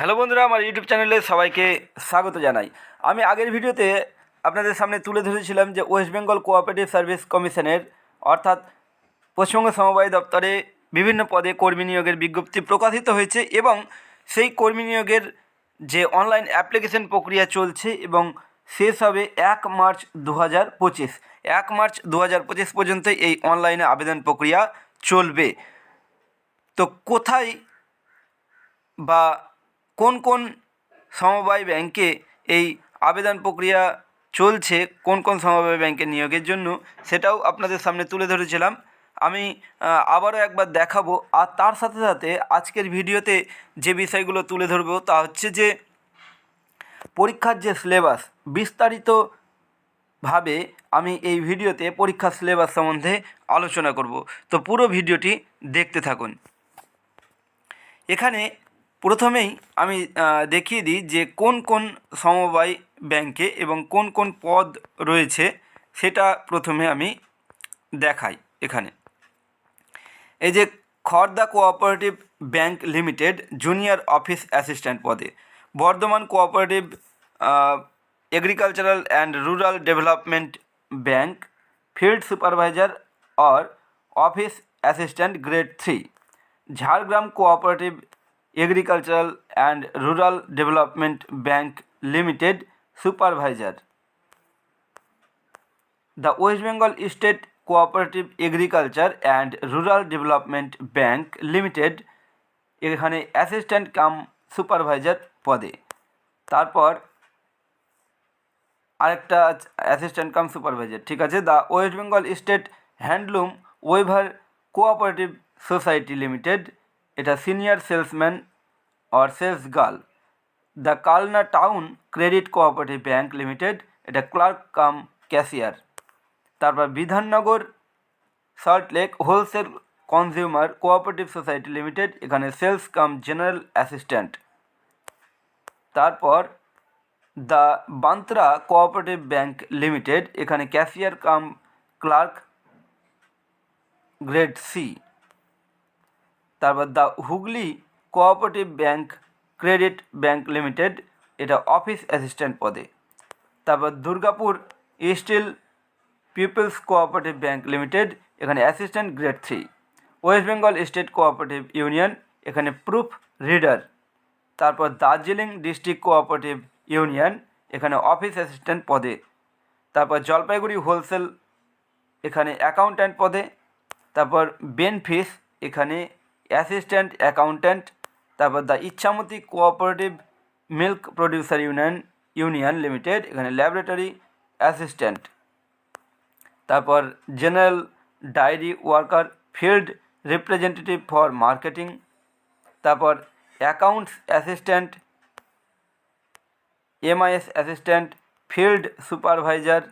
Hello বন্ধুরা, আমার YouTube চ্যানেলে সবাইকে স্বাগত জানাই। আমি আগের ভিডিওতে আপনাদের সামনে তুলে ধরেছিলাম যে ওয়েস্ট বেঙ্গল কোঅপারেটিভ সার্ভিস কমিশনের, অর্থাৎ পশ্চিমবঙ্গ সমবায় দপ্তরে বিভিন্ন পদে কর্মী নিয়োগের বিজ্ঞপ্তি প্রকাশিত হয়েছে এবং সেই কর্মী নিয়োগের যে অনলাইন অ্যাপ্লিকেশন প্রক্রিয়া চলছে এবং শেষ হবে এক মার্চ দু হাজার পঁচিশ। এক মার্চ দু হাজার পঁচিশ পর্যন্ত এই অনলাইনে আবেদন প্রক্রিয়া চলবে। তো কোথায় বা কোন কোন সমবায় ব্যাংকে এই আবেদন প্রক্রিয়া চলছে, কোন কোন সমবায় ব্যাংকে নিয়োগের জন্য, সেটাও আপনাদের সামনে তুলে ধরেছিলাম। আমি আবারও একবার দেখাবো। আর তার সাথে সাথে আজকের ভিডিওতে যে বিষয়গুলো তুলে ধরবো তা হচ্ছে যে, পরীক্ষার যে সিলেবাস বিস্তারিতভাবে আমি এই ভিডিওতে পরীক্ষার সিলেবাস সম্বন্ধে আলোচনা করব। তো পুরো ভিডিওটি দেখতে থাকুন। এখানে প্রথমেই আমি দেখিয়ে দিই যে কোন কোন সমবায় ব্যাংকে এবং কোন কোন পদ রয়েছে, সেটা প্রথমে আমি দেখাই এখানে। এই যে Khardah cooperative bank limited junior office assistant পদে। Bardhaman cooperative agricultural and rural development bank, field supervisor or office assistant grade three. Jhargram cooperative agricultural and rural development bank limited supervisor. The West Bengal state cooperative agriculture and rural development bank limited এখানে assistant cum supervisor পদে। তারপর আরেকটা assistant cum supervisor, ঠিক আছে? The West Bengal state handloom weaver cooperative society limited এটা senior salesman or sales girl the Kalna town credit cooperative bank limited এটা clerk cum cashier তারপর Bidhannagar Salt Lake wholesale consumer cooperative society limited এখানে sales cum general assistant তারপর the Bantra cooperative bank limited এখানে cashier cum clerk grade C তারপর the Hooghly cooperative bank credit bank limited এটা office assistant পদে। তারপর Durgapur steel peoples cooperative bank limited এখানে assistant grade three West Bengal state cooperative union এখানে proof reader তারপর Darjeeling district cooperative union এখানে office assistant পদে। তারপর জলপাইগুড়ি হোলসেল এখানে অ্যাকাউন্ট্যান্ট পদে। তারপর বেনফিস এখানে অ্যাসিস্ট্যান্ট, অ্যাকাউন্ট্যান্ট, তারপর the Ichhamati cooperative milk producer union union limited, এখানে ল্যাবরেটরি অ্যাসিস্ট্যান্ট। তারপর general dairy worker, field representative for marketing. তারপর accounts assistant, MIS assistant, field supervisor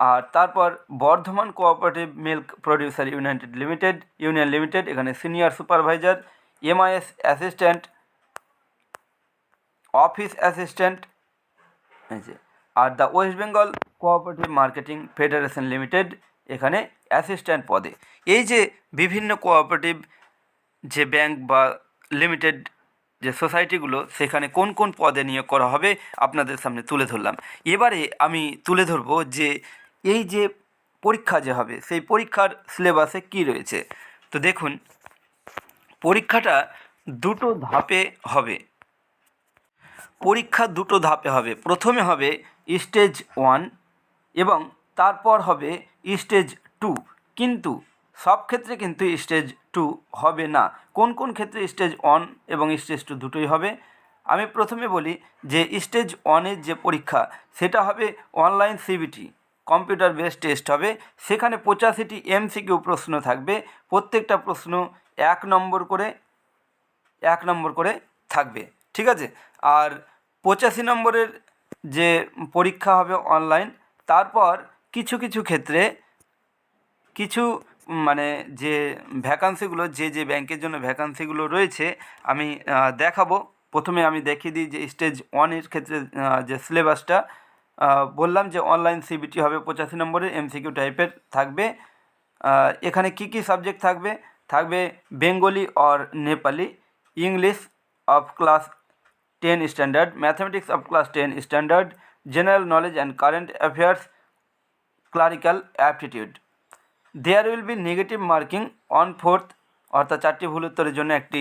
আর তারপর Bardhaman cooperative milk producer united limited union limited এখানে senior supervisor MIS assistant office assistant R the West Bengal cooperative marketing federation limited এখানে assistant পদে। এই যে বিভিন্ন cooperative যে bank বা limited যে সোসাইটিগুলো সেখানে কোন কোন পদে নিয়োগ করা হবে, আপনাদের সামনে তুলে ধরলাম। এবারে আমি তুলে ধরবো যে এই যে পরীক্ষা যে হবে, সেই পরীক্ষার সিলেবাসে কী রয়েছে? তো দেখুন, পরীক্ষাটা দুটো ধাপে হবে। পরীক্ষা দুটো ধাপে হবে। প্রথমে হবে স্টেজ ওয়ান এবং তারপর হবে স্টেজ টু কিন্তু সব ক্ষেত্রে কিন্তু স্টেজ টু হবে না। কোন কোন ক্ষেত্রে স্টেজ ওয়ান এবং স্টেজ টু দুটোই হবে? আমি প্রথমে বলি যে স্টেজ ওয়ানের যে পরীক্ষা, সেটা হবে online CBT computer base test হবে। সেখানে পঁচাশিটি এমসিকিউ প্রশ্ন থাকবে। প্রত্যেকটা প্রশ্ন এক নম্বর করে, এক নম্বর করে থাকবে। ঠিক আছে? আর পঁচাশি নম্বরের যে পরীক্ষা হবে অনলাইন, তারপর কিছু কিছু ক্ষেত্রে কিছু মানে যে ভ্যাকান্সিগুলো, যে যে ব্যাংকের জন্য ভ্যাকান্সিগুলো রয়েছে, আমি দেখাবো। প্রথমে আমি দেখিয়ে দিই যে স্টেজ ওয়ানের ক্ষেত্রে যে সিলেবাসটা বললাম যে অনলাইন সিবিটি হবে পঁচাশি নম্বরের এমসিকিউ টাইপের থাকবে। এখানে কি কি সাবজেক্ট থাকবে? থাকবে Bengali or Nepali English of class ten standard mathematics of class ten standard general knowledge and current affairs clerical aptitude there will be negative marking on fourth অর্থাৎ চারটি ভুল উত্তরের জন্য একটি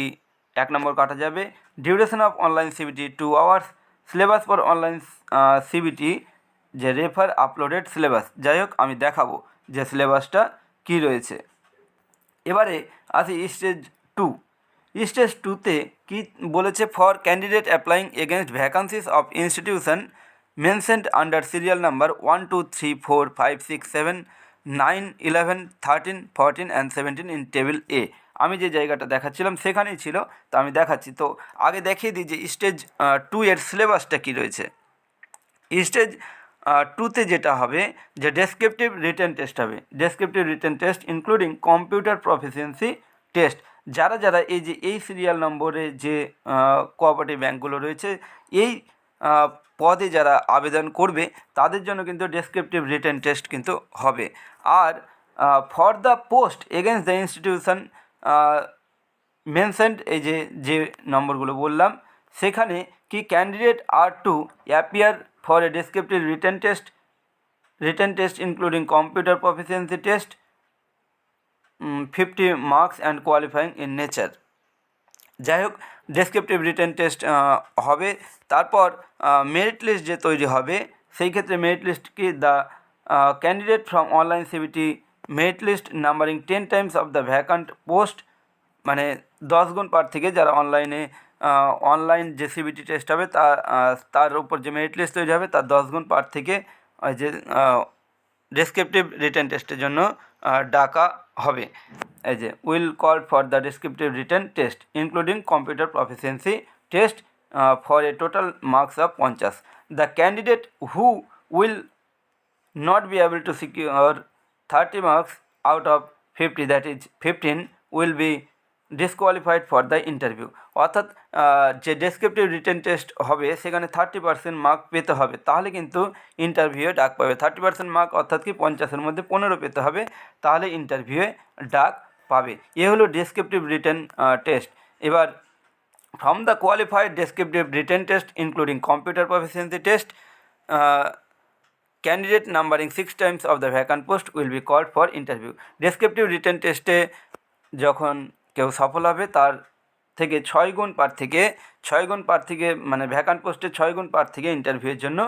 এক নম্বর কাটা যাবে। Duration of online CBT two hours syllabus for online CBT, যে রেফার আপলোডেড সিলেবাস। যাই হোক, আমি দেখাবো যে সিলেবাসটা কী রয়েছে। এবারে আসি স্টেজ টু। স্টেজ টুতে কি বলেছে for candidate applying against vacancies of institution mentioned under serial number one, two, three, four, five, six, seven, nine, eleven, thirteen, fourteen, and seventeen in table A. আমি যে জায়গাটা দেখাচ্ছিলাম সেখানেই ছিল, তো আমি দেখাচ্ছি। তো আগে দেখিয়ে দিই যে স্টেজ টু এর সিলেবাসটা কী রয়েছে। স্টেজ টুতে যেটা হবে, যে ডেসক্রিপটিভ রিটেন টেস্ট হবে। Descriptive written test including computer proficiency test যারা যারা এই যে, এই সিরিয়াল নম্বরে যে কোঅপারেটিভ ব্যাঙ্কগুলো রয়েছে, এই পদে যারা আবেদন করবে, তাদের জন্য কিন্তু ডেসক্রিপটিভ রিটেন টেস্ট কিন্তু হবে। আর for the post against the institution mentioned এই যে যে নম্বরগুলো বললাম, সেখানে কি candidate are to appear for a descriptive written test written test including computer proficiency test fifty marks and qualifying in nature যাই হোক ডেসক্রিপটিভ রিটেন টেস্ট হবে। তারপর মেরিট লিস্ট যে তৈরি হবে, সেই ক্ষেত্রে মেরিট লিস্ট কি? The candidate from online CBT merit list numbering ten times of the vacant post মানে দশ গুণ পার থেকে যারা অনলাইনে অনলাইন যে সিবিটি টেস্ট হবে, তা তার উপর যে মেরিট লিস্ট তৈরি হবে, তার দশ গুণ পার থেকে যে ডেসক্রিপটিভ রিটার্ন টেস্টের জন্য ডাকা হবে। এই যে will call for the descriptive written test including computer proficiency test for a total marks of পঞ্চাশ। The candidate who will not be able to secure 30 marks out of 50 that is 15 will be disqualified for the interview. অর্থাৎ যে descriptive written test হবে সেখানে thirty percent mark পেতে হবে। তাহলে কিন্তু ইন্টারভিউয়ে ডাক পাবে। থার্টি পার্সেন্ট মার্ক অর্থাৎ কি? পঞ্চাশের মধ্যে পনেরো পেতে হবে। তাহলে ইন্টারভিউয়ে ডাক পাবে। এ হলো ডেসক্রিপটিভ রিটেন টেস্ট এবার the qualified descriptive written test including computer proficiency test uh, candidate numbering six times of the vacant post will be called for interview. Descriptive written টেস্টে যখন কেউ সফল হবে, তার থেকে ছয় গুণ পার থেকে ছয় গুণ পার থেকে মানে ভ্যাকান্ট পোস্টে ছয় গুণ পার থেকে ইন্টারভিউয়ের জন্য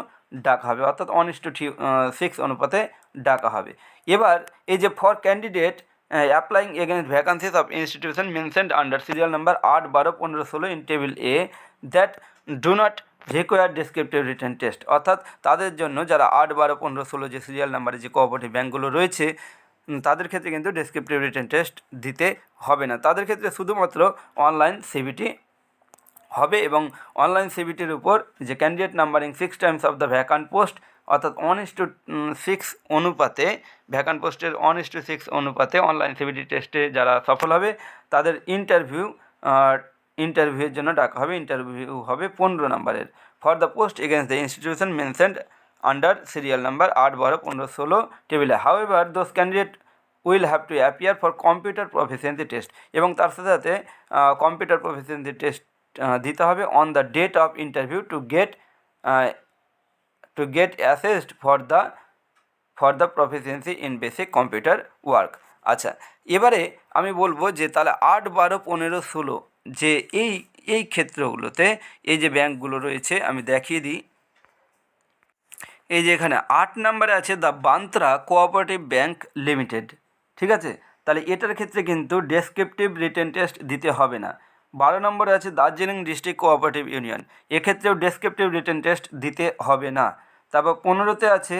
ডাকা হবে। অর্থাৎ ওয়ান ইস টু সিক্স অনুপাতে ডাকা হবে। এবার এই যে for candidate applying against vacancies of institution mentioned under serial number আট, বারো, পনেরো, ষোলো in table A that do not require descriptive written test অর্থাৎ তাদের জন্য যারা আট, বারো, পনেরো, ষোলো যে সিরিয়াল নাম্বারে যে কোঅপারেটিভ ব্যাঙ্কগুলো রয়েছে তাদের ক্ষেত্রে কিন্তু ডেসক্রিপটিভ রিটার্ন টেস্ট দিতে হবে না। তাদের ক্ষেত্রে শুধুমাত্র অনলাইন সিবিটি হবে এবং অনলাইন সিবিটির উপর যে candidate numbering six times of the vacant post অর্থাৎ ওয়ান ইস টু সিক্স অনুপাতে ভ্যাকান্ট পোস্টের ওয়ান ইস টু সিক্স অনুপাতে অনলাইন সিবিটি টেস্টে যারা সফল হবে, তাদের ইন্টারভিউ ইন্টারভিউয়ের জন্য ডাকা হবে ইন্টারভিউ হবে পনেরো নম্বরের। For the post against the institution mentioned under serial number আট বারো পনেরো ষোলো টেবিলে however those candidate will have to appear for computer proficiency test এবং তার সাথে সাথে কম্পিউটার প্রফিসিয়েন্সি টেস্ট দিতে হবে on the date of interview to get to get assessed for the for the proficiency in basic computer work আচ্ছা এবারে আমি বলব যে তাহলে আট বারো পনেরো ষোলো যে এই এই ক্ষেত্রগুলোতে এই যে ব্যাঙ্কগুলো রয়েছে, আমি দেখিয়ে দিই। এই যে এখানে আট নম্বরে আছে the Bantra cooperative bank limited, ঠিক আছে? তাহলে এটার ক্ষেত্রে কিন্তু ডেসক্রিপটিভ রিটেন টেস্ট দিতে হবে না। বারো নম্বরে আছে দার্জিলিং ডিস্ট্রিক্ট কোঅপারেটিভ ইউনিয়ন, এক্ষেত্রেও ডেসক্রিপটিভ রিটেন টেস্ট দিতে হবে না। তারপর পনেরোতে আছে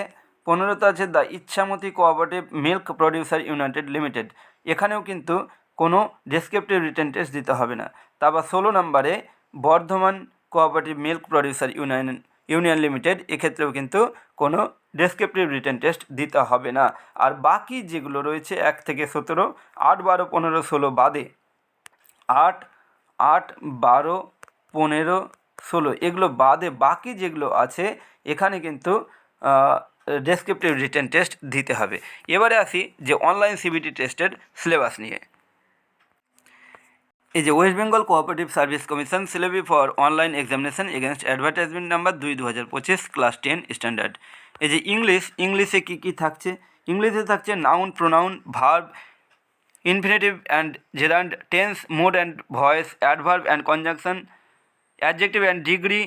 পনেরোতে আছে the Ichhamati cooperative milk producer united limited, এখানেও কিন্তু কোনো ডেসক্রিপটিভ রিটেন টেস্ট দিতে হবে না। তারপর ষোলো নম্বরে Bardhaman cooperative milk producer union union limited এক্ষেত্রেও কিন্তু কোনো ডেসক্রিপটিভ রিটেন টেস্ট দিতে হবে না। আর বাকি যেগুলো রয়েছে, এক থেকে সতেরো, আট, বারো, পনেরো, ষোলো বাদে আট আট, বারো, পনেরো, ষোলো এগুলো বাদে বাকি যেগুলো আছে, এখানে কিন্তু ডেসক্রিপটিভ রিটেন টেস্ট দিতে হবে। এবারে আসি যে অনলাইন সিবিটি টেস্টের সিলেবাস নিয়ে। এই যে West Bengal cooperative service commission syllabi for online examination against advertisement number দুই দু হাজার পঁচিশ ক্লাস টেন স্ট্যান্ডার্ড এই যে ইংলিশ ইংলিশে কী কী থাকছে? ইংলিশে থাকছে noun pronoun verb infinitive and gerund tense mood and voice adverb and conjunction adjective and degree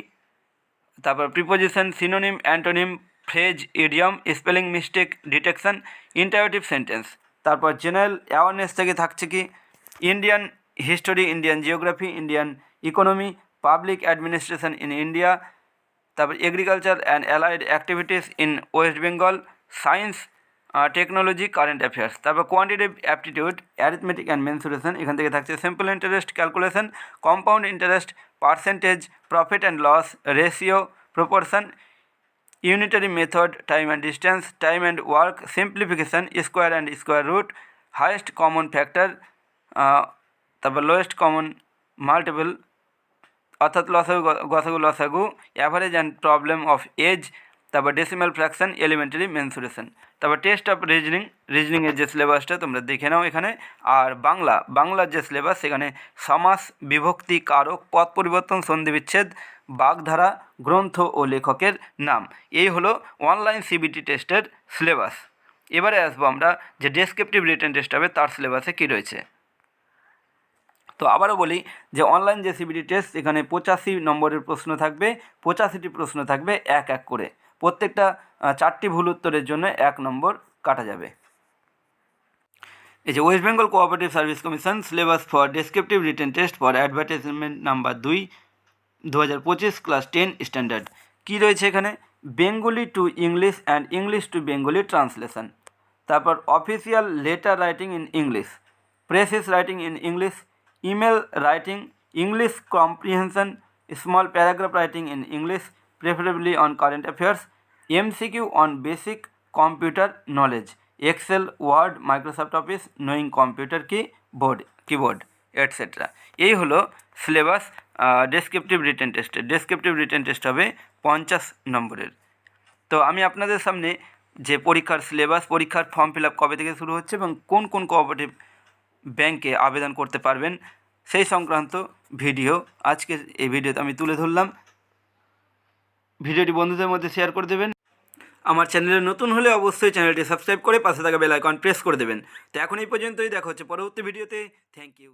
তারপর preposition synonym antonym phrase idiom spelling mistake detection interactive sentence তারপর জেনারেল অ্যাওয়ারনেস থেকে থাকছে কি? Indian history Indian geography Indian economy public administration in India তারপর agriculture and allied activities in West Bengal science technology current affairs তারপর quantitative aptitude arithmetic and mensuration এখান থেকে থাকছে simple interest calculation compound interest percentage profit and loss ratio proportion unitary method time and distance time and work simplification square and square root highest common factor তারপর lowest common multiple অর্থাৎ লসাগু গসাগু লসাগু average and problem of age তারপর decimal fraction elementary mensuration তারপর test of reasoning রিজনিংয়ের যে সিলেবাসটা তোমরা দেখে নাও এখানে। আর বাংলা, বাংলার যে সিলেবাস সেখানে সমাস, বিভক্তি, কারক পথ পরিবর্তন, সন্ধি বিচ্ছেদ, বাগধারা, গ্রন্থ ও লেখকের নাম। এই হলো অনলাইন সিবিটি টেস্টের সিলেবাস এবারে আসব আমরা যে ডেসক্রিপটিভ রিটেন টেস্ট হবে, তার সিলেবাসে কী রয়েছে? তো আবারও বলি যে অনলাইন যে সিবিটি টেস্ট এখানে পঁচাশি নম্বরের প্রশ্ন থাকবে, পঁচাশিটি প্রশ্ন থাকবে এক এক করে। প্রত্যেকটা চারটি ভুল উত্তরের জন্য এক নম্বর কাটা যাবে। এই যে West Bengal cooperative service commission syllabus for descriptive written test for advertisement number দুই দু হাজার পঁচিশ ক্লাস টেন স্ট্যান্ডার্ড কী রয়েছে এখানে? Bengali to English and English to Bengali translation তারপর official letter writing in English precis writing in English email writing English comprehension small paragraph writing in English preferably on current affairs MCQ on basic computer knowledge Excel Word Microsoft Office knowing computer key board keyboard etcetera এই হলো syllabus descriptive written টেস্টের descriptive written test হবে পঞ্চাশ নম্বরের। তো আমি আপনাদের সামনে যে পরীক্ষার সিলেবাস পরীক্ষার ফর্ম ফিল আপ কবে থেকে শুরু হচ্ছে এবং কোন কোন কোঅপারেটিভ ব্যাংকে আবেদন করতে পারবেন। সেই সংক্রান্ত ভিডিও আজকে এই ভিডিওতে আমি তুলে ধরলাম। ভিডিওটি বন্ধুদের মধ্যে শেয়ার করে দেবেন। আমার চ্যানেলে নতুন হলে অবশ্যই চ্যানেলটি সাবস্ক্রাইব করে পাশে থাকা বেল আইকন প্রেস করে দেবেন। তো এখন এই পর্যন্তই। দেখা হচ্ছে পরবর্তী ভিডিওতে। Thank you